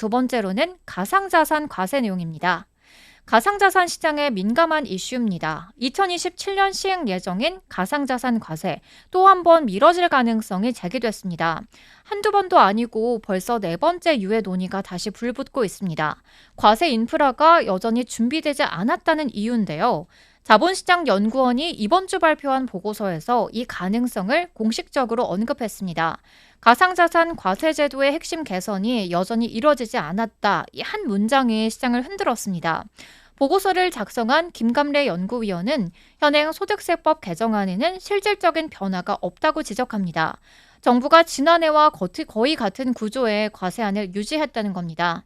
두 번째로는 가상자산 과세 내용입니다. 가상자산 시장에 민감한 이슈입니다. 2027년 시행 예정인 가상자산 과세 또 한 번 미뤄질 가능성이 제기됐습니다. 한두 번도 아니고 벌써 네 번째 유예 논의가 다시 불붙고 있습니다. 과세 인프라가 여전히 준비되지 않았다는 이유인데요. 자본시장연구원이 이번 주 발표한 보고서에서 이 가능성을 공식적으로 언급했습니다. 가상자산 과세제도의 핵심 개선이 여전히 이뤄지지 않았다. 이 한 문장이 시장을 흔들었습니다. 보고서를 작성한 김감래 연구위원은 현행 소득세법 개정안에는 실질적인 변화가 없다고 지적합니다. 정부가 지난해와 거의 같은 구조의 과세안을 유지했다는 겁니다.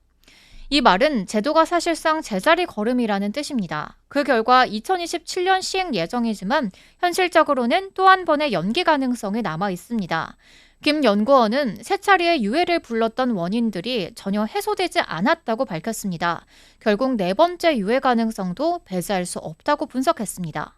이 말은 제도가 사실상 제자리 걸음이라는 뜻입니다. 그 결과 2027년 시행 예정이지만 현실적으로는 또 한 번의 연기 가능성이 남아 있습니다. 김 연구원은 세 차례의 유해를 불렀던 원인들이 전혀 해소되지 않았다고 밝혔습니다. 결국 네 번째 유해 가능성도 배제할 수 없다고 분석했습니다.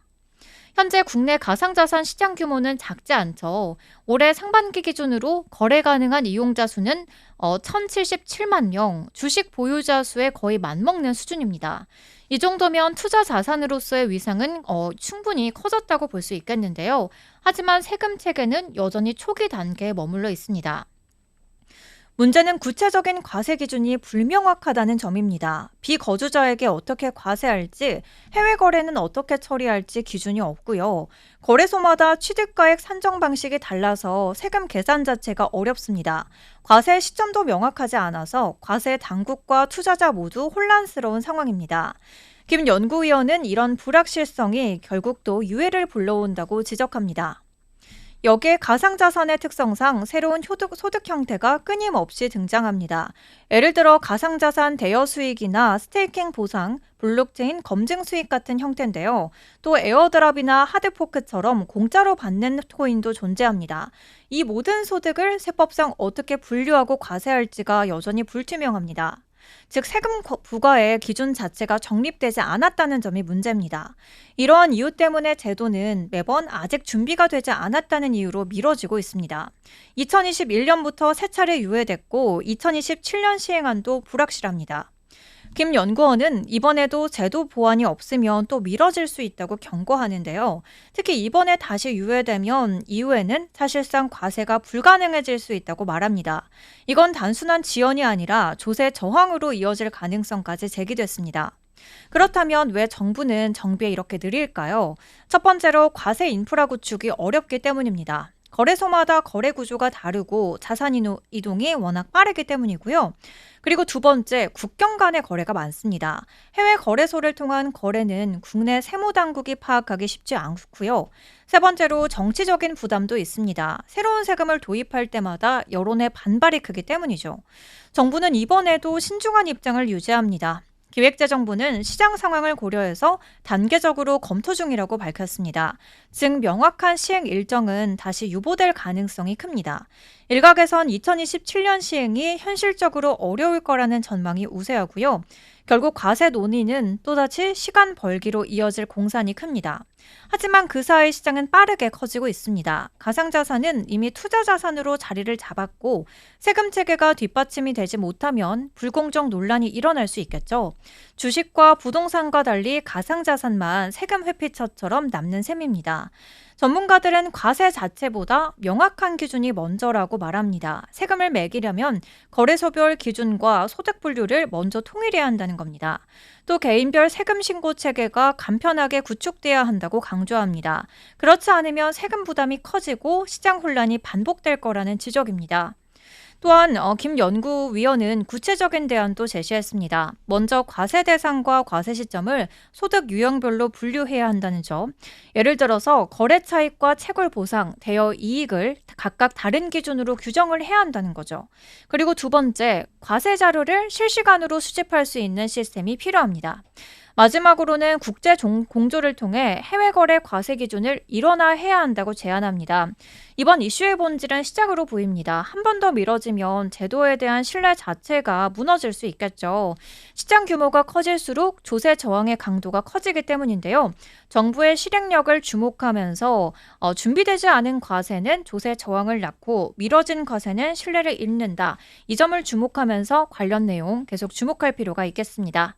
현재 국내 가상자산 시장 규모는 작지 않죠. 올해 상반기 기준으로 거래 가능한 이용자 수는 어, 1,077만 명, 주식 보유자 수에 거의 맞먹는 수준입니다. 이 정도면 투자 자산으로서의 위상은 어, 충분히 커졌다고 볼 수 있겠는데요. 하지만 세금 체계는 여전히 초기 단계에 머물러 있습니다. 문제는 구체적인 과세 기준이 불명확하다는 점입니다. 비거주자에게 어떻게 과세할지, 해외 거래는 어떻게 처리할지 기준이 없고요. 거래소마다 취득가액 산정 방식이 달라서 세금 계산 자체가 어렵습니다. 과세 시점도 명확하지 않아서 과세 당국과 투자자 모두 혼란스러운 상황입니다. 김 연구위원은 이런 불확실성이 결국 또 유해를 불러온다고 지적합니다. 여기에 가상자산의 특성상 새로운 효득, 소득 형태가 끊임없이 등장합니다. 예를 들어 가상자산 대여 수익이나 스테이킹 보상, 블록체인 검증 수익 같은 형태인데요. 또 에어드랍이나 하드포크처럼 공짜로 받는 코인도 존재합니다. 이 모든 소득을 세법상 어떻게 분류하고 과세할지가 여전히 불투명합니다. 즉 세금 부과의 기준 자체가 정립되지 않았다는 점이 문제입니다. 이러한 이유 때문에 제도는 매번 아직 준비가 되지 않았다는 이유로 미뤄지고 있습니다. 2021년부터 세 차례 유예됐고 2027년 시행안도 불확실합니다. 김 연구원은 이번에도 제도 보완이 없으면 또 미뤄질 수 있다고 경고하는데요. 특히 이번에 다시 유예되면 이후에는 사실상 과세가 불가능해질 수 있다고 말합니다. 이건 단순한 지연이 아니라 조세 저항으로 이어질 가능성까지 제기됐습니다. 그렇다면 왜 정부는 정비에 이렇게 느릴까요? 첫 번째로 과세 인프라 구축이 어렵기 때문입니다. 거래소마다 거래 구조가 다르고 자산 이동이 워낙 빠르기 때문이고요. 그리고 두 번째, 국경 간의 거래가 많습니다. 해외 거래소를 통한 거래는 국내 세무 당국이 파악하기 쉽지 않고요. 세 번째로 정치적인 부담도 있습니다. 새로운 세금을 도입할 때마다 여론의 반발이 크기 때문이죠. 정부는 이번에도 신중한 입장을 유지합니다. 기획재정부는 시장 상황을 고려해서 단계적으로 검토 중이라고 밝혔습니다. 즉 명확한 시행 일정은 다시 유보될 가능성이 큽니다. 일각에선 2027년 시행이 현실적으로 어려울 거라는 전망이 우세하고요. 결국 과세 논의는 또다시 시간 벌기로 이어질 공산이 큽니다. 하지만 그 사이 시장은 빠르게 커지고 있습니다. 가상자산은 이미 투자자산으로 자리를 잡았고 세금 체계가 뒷받침이 되지 못하면 불공정 논란이 일어날 수 있겠죠. 주식과 부동산과 달리 가상자산만 세금 회피처처럼 남는 셈입니다. 전문가들은 과세 자체보다 명확한 기준이 먼저라고 말합니다. 세금을 매기려면 거래소별 기준과 소득 분류를 먼저 통일해야 한다는 겁니다. 또 개인별 세금 신고 체계가 간편하게 구축돼야 한다고 강조합니다. 그렇지 않으면 세금 부담이 커지고 시장 혼란이 반복될 거라는 지적입니다. 또한 어, 김 연구위원은 구체적인 대안도 제시했습니다. 먼저 과세 대상과 과세 시점을 소득 유형별로 분류해야 한다는 점. 예를 들어서 거래 차익과 채굴 보상, 대여 이익을 각각 다른 기준으로 규정을 해야 한다는 거죠. 그리고 두 번째, 과세 자료를 실시간으로 수집할 수 있는 시스템이 필요합니다. 마지막으로는 국제 종- 공조를 통해 해외 거래 과세 기준을 일원화해야 한다고 제안합니다. 이번 이슈의 본질은 시작으로 보입니다. 한 번 더 미뤄지면 제도에 대한 신뢰 자체가 무너질 수 있겠죠. 시장 규모가 커질수록 조세 저항의 강도가 커지기 때문인데요. 정부의 실행력을 주목하면서 어, 준비되지 않은 과세는 조세 저항을 낳고 미뤄진 과세는 신뢰를 잃는다. 이 점을 주목하면서 관련 내용 계속 주목할 필요가 있겠습니다.